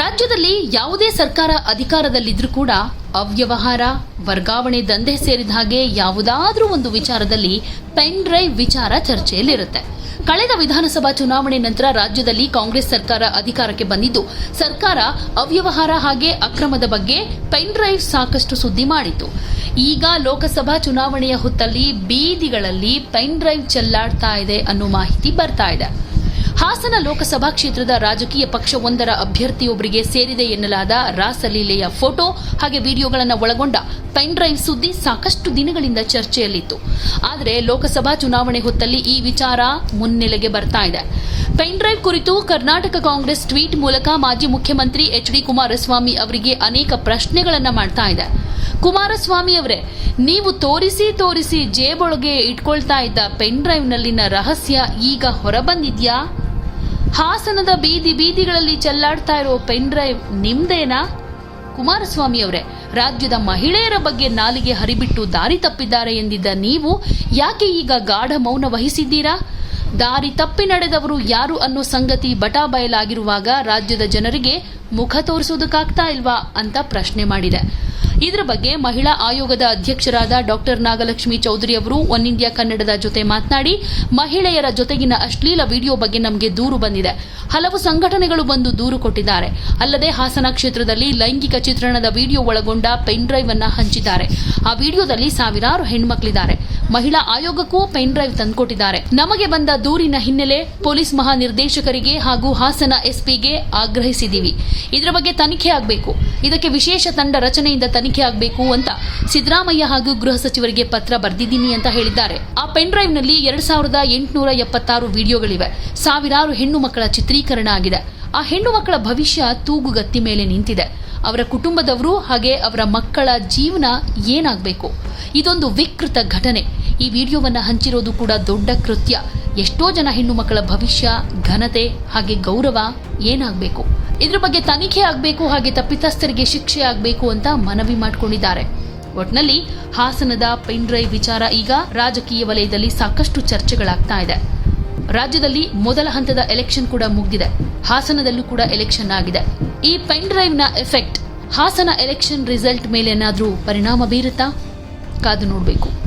ರಾಜ್ಯದಲ್ಲಿ ಯಾವುದೇ ಸರ್ಕಾರ ಅಧಿಕಾರದಲ್ಲಿದ್ದರೂ ಕೂಡ ಅವ್ಯವಹಾರ, ವರ್ಗಾವಣೆ, ದಂಧೆ ಸೇರಿದ ಹಾಗೆ ಯಾವುದಾದ್ರೂ ಒಂದು ವಿಚಾರದಲ್ಲಿ ಪೆನ್ ಡ್ರೈವ್ ವಿಚಾರ ಚರ್ಚೆಯಲ್ಲಿರುತ್ತೆ. ಕಳೆದ ವಿಧಾನಸಭಾ ಚುನಾವಣೆ ನಂತರ ರಾಜ್ಯದಲ್ಲಿ ಕಾಂಗ್ರೆಸ್ ಸರ್ಕಾರ ಅಧಿಕಾರಕ್ಕೆ ಬಂದಿದ್ದು, ಸರ್ಕಾರ ಅವ್ಯವಹಾರ ಹಾಗೆ ಅಕ್ರಮದ ಬಗ್ಗೆ ಪೆನ್ ಡ್ರೈವ್ ಸಾಕಷ್ಟು ಸುದ್ದಿ ಮಾಡಿತು ಈಗ ಲೋಕಸಭಾ ಚುನಾವಣೆಯ ಹೊತ್ತಲ್ಲಿ ಬೀದಿಗಳಲ್ಲಿ ಪೆನ್ ಡ್ರೈವ್ ಚೆಲ್ಲಾಡ್ತಾ ಇದೆ ಅನ್ನೋ ಮಾಹಿತಿ ಬರ್ತಾ ಇದೆ. ಹಾಸನ ಲೋಕಸಭಾ ಕ್ಷೇತ್ರದ ರಾಜಕೀಯ ಪಕ್ಷವೊಂದರ ಅಭ್ಯರ್ಥಿಯೊಬ್ಬರಿಗೆ ಸೇರಿದೆ ಎನ್ನಲಾದ ರಾಸಲೀಲೆಯ ಫೋಟೋ ಹಾಗೆ ವಿಡಿಯೋಗಳನ್ನು ಒಳಗೊಂಡ ಪೆನ್ ಡ್ರೈವ್ ಸುದ್ದಿ ಸಾಕಷ್ಟು ದಿನಗಳಿಂದ ಚರ್ಚೆಯಲ್ಲಿತ್ತು. ಆದರೆ ಲೋಕಸಭಾ ಚುನಾವಣೆ ಹೊತ್ತಲ್ಲಿ ಈ ವಿಚಾರ ಮುನ್ನೆಲೆಗೆ ಬರ್ತಾ ಇದೆ. ಪೆನ್ ಡ್ರೈವ್ ಕುರಿತು ಕರ್ನಾಟಕ ಕಾಂಗ್ರೆಸ್ ಟ್ವೀಟ್ ಮೂಲಕ ಮಾಜಿ ಮುಖ್ಯಮಂತ್ರಿ ಎಚ್ ಡಿ ಕುಮಾರಸ್ವಾಮಿ ಅವರಿಗೆ ಅನೇಕ ಪ್ರಶ್ನೆಗಳನ್ನು ಮಾಡ್ತಾ ಇದೆ. ಕುಮಾರಸ್ವಾಮಿ ಅವರೇ, ನೀವು ತೋರಿಸಿ ತೋರಿಸಿ ಜೇಬೊಳಗೆ ಇಟ್ಕೊಳ್ತಾ ಇದ್ದ ಪೆನ್ ಡ್ರೈವ್ನಲ್ಲಿನ ರಹಸ್ಯ ಈಗ ಹೊರಬಂದಿದ್ಯಾ? ಹಾಸನದ ಬೀದಿ ಬೀದಿಗಳಲ್ಲಿ ಚೆಲ್ಲಾಡ್ತಾ ಇರೋ ಪೆನ್ ಡ್ರೈವ್ ನಿಮ್ದೇನಾ? ಕುಮಾರಸ್ವಾಮಿ ಅವರೇ, ರಾಜ್ಯದ ಮಹಿಳೆಯರ ಬಗ್ಗೆ ನಾಲಿಗೆ ಹರಿಬಿಟ್ಟು ದಾರಿ ತಪ್ಪಿದ್ದಾರೆ ಎಂದಿದ್ದ ನೀವು ಯಾಕೆ ಈಗ ಗಾಢ ಮೌನ ವಹಿಸಿದ್ದೀರಾ? ದಾರಿ ತಪ್ಪಿ ನಡೆದವರು ಯಾರು ಅನ್ನೋ ಸಂಗತಿ ಬಟಾ ಬಯಲಾಗಿರುವಾಗ ರಾಜ್ಯದ ಜನರಿಗೆ ಮುಖ ತೋರಿಸೋದಕ್ಕಾಗ್ತಾ ಇಲ್ವಾ ಅಂತ ಪ್ರಶ್ನೆ ಮಾಡಿದೆ. ಇದರ ಬಗ್ಗೆ ಮಹಿಳಾ ಆಯೋಗದ ಅಧ್ಯಕ್ಷರಾದ ಡಾಕ್ಟರ್ ನಾಗಲಕ್ಷ್ಮಿ ಚೌಧರಿ ಅವರು ಒನ್ ಇಂಡಿಯಾ ಕನ್ನಡದ ಜೊತೆ ಮಾತನಾಡಿ, ಮಹಿಳೆಯರ ಜೊತೆಗಿನ ಅಶ್ಲೀಲ ವಿಡಿಯೋ ಬಗ್ಗೆ ನಮಗೆ ದೂರು ಬಂದಿದೆ. ಹಲವು ಸಂಘಟನೆಗಳು ಬಂದು ದೂರು ಕೊಟ್ಟಿದ್ದಾರೆ. ಅಲ್ಲದೆ ಹಾಸನ ಕ್ಷೇತ್ರದಲ್ಲಿ ಲೈಂಗಿಕ ಚಿತ್ರಣದ ವಿಡಿಯೋ ಒಳಗೊಂಡ ಪೆನ್ ಡ್ರೈವ್ ಅನ್ನ ಹಂಚಿದ್ದಾರೆ. ಆ ವಿಡಿಯೋದಲ್ಲಿ ಸಾವಿರಾರು ಹೆಣ್ಮಕ್ಳಿದ್ದಾರೆ. ಮಹಿಳಾ ಆಯೋಗಕ್ಕೂ ಪೆನ್ ಡ್ರೈವ್ ತಂದುಕೊಟ್ಟಿದ್ದಾರೆ. ನಮಗೆ ಬಂದ ದೂರಿನ ಹಿನ್ನೆಲೆ ಪೊಲೀಸ್ ಮಹಾನಿರ್ದೇಶಕರಿಗೆ ಹಾಗೂ ಹಾಸನ ಎಸ್ಪಿಗೆ ಆಗ್ರಹಿಸಿದ್ದೀವಿ. ಇದರ ಬಗ್ಗೆ ತನಿಖೆ ಆಗಬೇಕು. ಇದಕ್ಕೆ ವಿಶೇಷ ತಂಡ ರಚನೆಯಿಂದ ತನಿಖೆ ಆಗಬೇಕು ಅಂತ ಸಿದ್ದರಾಮಯ್ಯ ಹಾಗೂ ಗೃಹ ಸಚಿವರಿಗೆ ಪತ್ರ ಬರೆದಿದ್ದೀನಿ ಅಂತ ಹೇಳಿದ್ದಾರೆ. ಆ ಪೆನ್ ಡ್ರೈವ್ನಲ್ಲಿ ಎರಡ್ ಸಾವಿರದ ಎಂಟುನೂರ ಎಪ್ಪತ್ತಾರು ವಿಡಿಯೋಗಳಿವೆ. ಸಾವಿರಾರು ಹೆಣ್ಣು ಮಕ್ಕಳ ಚಿತ್ರೀಕರಣ ಆಗಿದೆ. ಆ ಹೆಣ್ಣು ಮಕ್ಕಳ ಭವಿಷ್ಯ ತೂಗುಗತ್ತಿ ಮೇಲೆ ನಿಂತಿದೆ. ಅವರ ಕುಟುಂಬದವರು ಹಾಗೆ ಅವರ ಮಕ್ಕಳ ಜೀವನ ಏನಾಗಬೇಕು? ಇದೊಂದು ವಿಕೃತ ಘಟನೆ. ಈ ವಿಡಿಯೋವನ್ನು ಹಂಚಿರೋದು ಕೂಡ ದೊಡ್ಡ ಕೃತ್ಯ. ಎಷ್ಟೋ ಜನ ಹೆಣ್ಣು ಮಕ್ಕಳ ಭವಿಷ್ಯ, ಘನತೆ ಹಾಗೆ ಗೌರವ ಏನಾಗಬೇಕು? ಇದ್ರ ಬಗ್ಗೆ ತನಿಖೆ ಆಗಬೇಕು, ಹಾಗೆ ತಪ್ಪಿತಸ್ಥರಿಗೆ ಶಿಕ್ಷೆ ಆಗಬೇಕು ಅಂತ ಮನವಿ ಮಾಡಿಕೊಂಡಿದ್ದಾರೆ. ಒಟ್ನಲ್ಲಿ ಹಾಸನದ ಪೆನ್ ಡ್ರೈವ್ ವಿಚಾರ ಈಗ ರಾಜಕೀಯ ವಲಯದಲ್ಲಿ ಸಾಕಷ್ಟು ಚರ್ಚೆಗಳಾಗ್ತಾ ಇದೆ. ರಾಜ್ಯದಲ್ಲಿ ಮೊದಲ ಹಂತದ ಎಲೆಕ್ಷನ್ ಕೂಡ ಮುಗಿದಿದೆ. ಹಾಸನದಲ್ಲೂ ಕೂಡ ಎಲೆಕ್ಷನ್ ಆಗಿದೆ. ಈ ಪೆನ್ ಡ್ರೈವ್ನ ಎಫೆಕ್ಟ್ ಹಾಸನ ಎಲೆಕ್ಷನ್ ರಿಸಲ್ಟ್ ಮೇಲೆ ಏನಾದರೂ ಪರಿಣಾಮ ಬೀರುತ್ತಾ? ಕಾದು ನೋಡಬೇಕು.